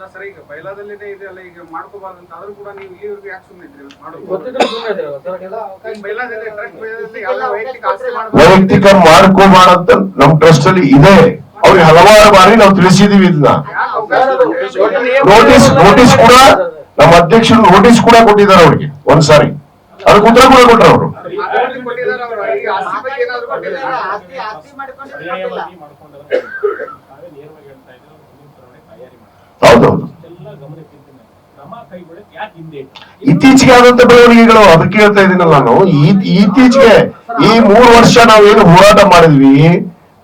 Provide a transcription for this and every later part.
ಅಲ್ಲ ಸರ್ ಈಗ ಇದೆ ಇದೆಲ್ಲ ಈಗ ಮಾಡ್ಕೋಬಾರ್ದು ಅಂತ ಆದ್ರೂ ಕೂಡ ನೀವು ಇಲ್ಲಿವರೆಗೂ ಯಾಕೆ ಸುಮ್ಮನೆ ಇದ್ರಿ? ಮಾಡೋದು ವೈಯಕ್ತಿಕ ಮಾಡ್ಕೋಬಾರಂತ ನಮ್ ಟ್ರಸ್ಟ್ ಅಲ್ಲಿ ಇದೆ. ಅವ್ರಿಗೆ ಹಲವಾರು ಬಾರಿ ನಾವು ತಿಳಿಸಿದೀವಿ ಇದನ್ನ ನೋಟಿಸ್ ನೋಟಿಸ್ ಕೂಡ ನಮ್ಮ ಅಧ್ಯಕ್ಷರು ನೋಟಿಸ್ ಕೂಡ ಕೊಟ್ಟಿದ್ದಾರೆ ಅವ್ರಿಗೆ ಒಂದ್ಸಾರಿ ಅದಕ್ಕೆ ಉತ್ತರ ಕೂಡ ಕೊಟ್ಟರು ಅವರು. ಇತ್ತೀಚೆಗೆ ಆದಂತ ಬೆಳವಣಿಗೆಗಳು ಅದಕ್ಕೆ ಹೇಳ್ತಾ ಇದೀನಲ್ಲ ನಾನು. ಈ- ಇತ್ತೀಚೆಗೆ ಈ ಮೂರು ವರ್ಷ ನಾವು ಏನು ಹೋರಾಟ ಮಾಡಿದ್ವಿ.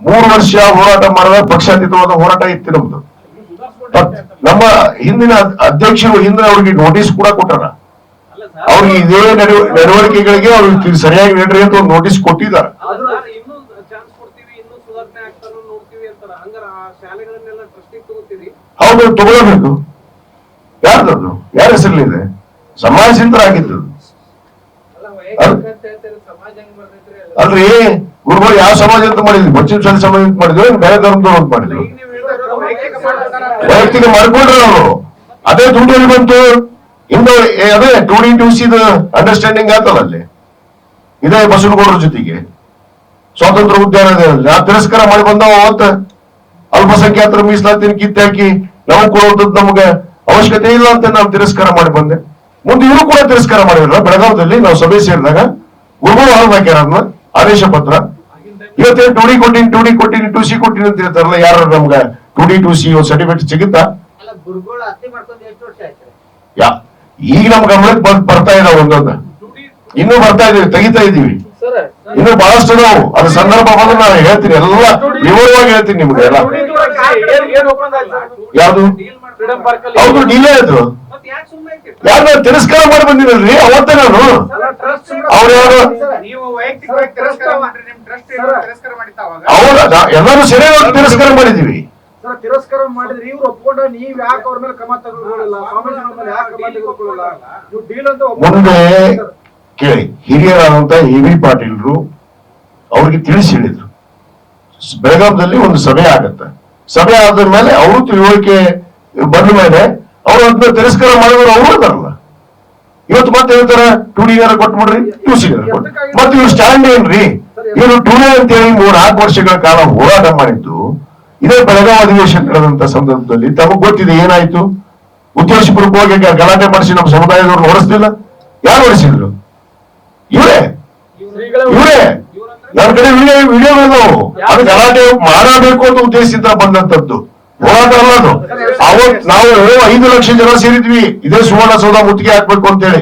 ಮೂರು ವರ್ಷ ಹೋರಾಟ ಮಾಡಿದ್ರೆ ಪಕ್ಷಾತೀತವಾದ ಹೋರಾಟ ಇತ್ತು ನಮ್ದು. ನಮ್ಮ ಹಿಂದಿನ ಅಧ್ಯಕ್ಷರು ಹಿಂದೆ ಅವ್ರಿಗೆ ನೋಟಿಸ್ ಕೂಡ ಕೊಟ್ಟಾರ ಅವ್ರಿಗೆ ಇದೇ ನಡವ- ನಡವಳಿಕೆಗಳಿಗೆ ಅವ್ರಿಗೆ ಸರಿಯಾಗಿ ನಡ್ರಿ ಅಂತ ಒಂದು ನೋಟಿಸ್ ಕೊಟ್ಟಿದ್ದಾರೆ. ಆದ್ರೂ ಇನ್ನೂ ಚಾನ್ಸ್ ಕೊಡ್ತೀವಿ ಇನ್ನೂ ಸುಧಾರಣೆ ಆಗ್ತಾರೋ ನೋಡ್ತೀವಿ ಅಂತಾರ. ಹಂಗಾರ ಆ ಶಾಲೆಗಳನ್ನೆಲ್ಲ ಟ್ರಸ್ಟಿಗೆ ತಗೋತೀರಿ? ಹೌದು ತಗೊಳ್ಬೇಕು. ಯಾರ್ದದು ಯಾರ ಹೆಸರಲ್ಲಿದೆ ಸಮಾಜದಿಂದರಾಗಿದ್ದು ಅಲ್ರಿ ಗುರುಗಳು ಯಾವ ಸಮಾಜ ಅಂತ ಮಾಡಿದ್ವಿ ಪಶ್ಚಿಮ ಶಾಲೆ ಸಮಾಜ ಅಂತ ಮಾಡಿದ್ವಿ ಬೇರೆ ಧರ್ಮದವ್ರು ಅಂತ ಮಾಡಿದ್ರು? ವೈಯಕ್ತಿಕ ಮಾಡ್ಕೊಂಡ್ರು ಅವರು. ಅದೇ ದುಡ್ಡು ಬಂತು. ಇಂದು ಅದೇ ಟೂ ಡಿ ಟೂ ಸಿದ ಅಂಡರ್ಸ್ಟ್ಯಾಂಡಿಂಗ್ ಆತಲ್ಲ ಅಲ್ಲಿ. ಇದೇ ಬಸವನಗೌಡರ ಜೊತೆಗೆ. ಸ್ವಾತಂತ್ರ್ಯ ಉದ್ಯಾನದಲ್ಲಿ ಆ ತಿರಸ್ಕಾರ ಮಾಡಿ ಬಂದವ ಅವತ್ತ. ಅಲ್ಪಸಂಖ್ಯಾತರ ಮೀಸಲಾತಿನ ಕಿತ್ತಾಕಿ ನಮಗ್ ಕೊಡುವಂತದ್ದು ನಮ್ಗೆ. ಅವಶ್ಯಕತೆ ಇಲ್ಲ ಅಂತ ನಾವು ತಿರಸ್ಕಾರ ಮಾಡಿ ಬಂದೆ. ಮುಂದೆ ಇವರು ಕೂಡ ತಿರಸ್ಕಾರ ಮಾಡಿರಲ್ಲ ಬೆಳಗಾವದಲ್ಲಿ ನಾವು ಸಭೆ ಸೇರಿದಾಗ ಗುರುಗಳು ಹಾಕ್ಯಾರ ಅದನ್ನ ಆದೇಶ ಪತ್ರ. ಇವತ್ತೇ ಟು ಡಿ ಕೊಟ್ಟಿನಿ ಟು ಡಿ ಕೊಟ್ಟಿನಿ ಟು ಸಿ ಕೊಟ್ಟಿನಿ ಅಂತ ಹೇಳ್ತಾರಲ್ಲ ಯಾರು ನಮ್ಗೆ two D two C certificate ಸಿಗುತ್ತಾ? ಅಲ್ಲ ಗುರುಗಳು ಆಸ್ತಿ ಮಾಡ್ಕೊಂಡು ಎಷ್ಟು ವರ್ಷ ಆಯ್ತು? ಯಾ ಈಗ ನಮ್ ಗಮನಕ್ಕೆ ಬರ್- ಬರ್ತಾ ಇದಾವ ಒಂದೊಂದು. ಇನ್ನೂ ಬರ್ತಾ ಇದೀವಿ ತೆಗಿತಾ ಇದೀವಿ ಸರ್ ಇನ್ನು ಬಹಳಷ್ಟು ನಾವು ಅದ್ರ ಸಂದರ್ಭ ಬಂದ್ರೆ ನಾನು ಹೇಳ್ತೀನಿ ಎಲ್ಲ ವಿವರವಾಗಿ ಹೇಳ್ತೀನಿ ನಿಮ್ಗೆ ಎಲ್ಲ. ಯಾವ್ದು? ಫ್ರೀಡಂ ಪಾರ್ಕ್ ಅಲ್ಲಿ ಹೌದು ಡಿಲೇ ಅದು ಮತ್ತೆ ಯಾಕೆ ಸುಮ್ಮನೆ ಯಾರು ತಿರಸ್ಕಾರ ಮಾಡಿ ಬಂದಿರಲ್ರಿ? ಅವತ್ತೇ ನಾನು. ಅವ್ರು ಯಾರು? ನೀವು ವೈಯಕ್ತಿಕವಾಗಿ ತಿರಸ್ಕಾರ ಮಾಡ್ರಿ. ನಿಮ್ ಟ್ರಸ್ಟ್ ತಿರಸ್ಕಾರ ಮಾಡಿತ್ತ ಅವಾಗ? ಅವ್ರ ಎಲ್ಲರೂ ಸರಿಯಾಗಿ ತಿರಸ್ಕಾರ ಮಾಡಿದೀವಿ ಸರ್ ತಿರಸ್ಕಾರ ಮಾಡಿದ್ರೆ ಇವ್ರು ಒಪ್ಕೊಂಡ ನೀವ್ ಯಾಕೆ ಅವ್ರ ಮೇಲೆ ಕ್ರಮ ತಗೊಳ್ಳಿಲ್ಲ ಸ್ವಾಮೀಜಿ ಮೇಲೆ ಯಾಕೆ ಕ್ರಮ ತೆಗೆದುಕೊಳ್ಳಲ್ಲ? ನೀವು ಡೀಲ್ ಅಂತ ಮುಂದೆ ಕೇಳಿ ಹಿರಿಯರಾದಂತ ಎ ವಿ ಪಾಟೀಲ್ರು ಅವ್ರಿಗೆ ತಿಳಿಸಿ ಹೇಳಿದ್ರು. ಬೆಳಗಾವದಲ್ಲಿ ಒಂದು ಸಭೆ ಆಗತ್ತೆ. ಸಭೆ ಆದ ಮೇಲೆ ಅವರು ತಿಳುವಳಿಕೆ ಬಂದ ಮೇಲೆ ಅವ್ರು ಅದನ್ನ ತಿರಸ್ಕಾರ ಮಾಡಿದ್ರು ಅವರು ಬರಲ್ಲ ಇವತ್ತು ಮತ್ತೆ ಹೇಳ್ತಾರ ಟು ಡಿ ಕೊಟ್ಬಿಡ್ರಿ ಯು ಸಿ ಮತ್ತೆ ಇವ್ರು ಸ್ಟ್ಯಾಂಡ್ ಏನ್ರಿ? ಇವರು ಟು ಡಿ ಅಂತೇಳಿ ಮೂರ್ ನಾಲ್ಕು ವರ್ಷಗಳ ಕಾಲ ಹೋರಾಟ ಮಾಡಿದ್ದು. ಇದೇ ಬೆಳಗಾವಿ ಅಧಿವೇಶನ ನಡೆದಂತ ಸಂದರ್ಭದಲ್ಲಿ ತಮಗ್ ಗೊತ್ತಿದೆ ಏನಾಯ್ತು? ಉದ್ದೇಶಪೂರ್ವಕವಾಗಿ ಗಲಾಟೆ ಮಾಡಿಸಿ ನಮ್ಮ ಸಮುದಾಯದವ್ರನ್ನ ಹೊರಸ್ತಿಲ್ಲ ಯಾರು ಹೊರಿಸಿದ್ರು ಇವರೇ? ಇವರೇ? ನನ್ನ ಕಡೆ ವಿಡಿಯೋ ವಿಡಿಯೋ ವಿಡಿಯೋಗಳು ಅದು ಗಲಾಟೆ ಮಾಡಬೇಕು ಅಂತ ಉದ್ದೇಶದಿಂದ ಬಂದಂತದ್ದು. ಹೋರಾಟ ಅಲ್ಲ ಅದು. ಅವತ್ ನಾವು ಐದು ಲಕ್ಷ ಜನ ಸೇರಿದ್ವಿ. ಇದೇ ಸುವರ್ಣ ಸೌಧ ಮುತ್ತಿಗೆ ಹಾಕ್ಬೇಕು ಅಂತೇಳಿ.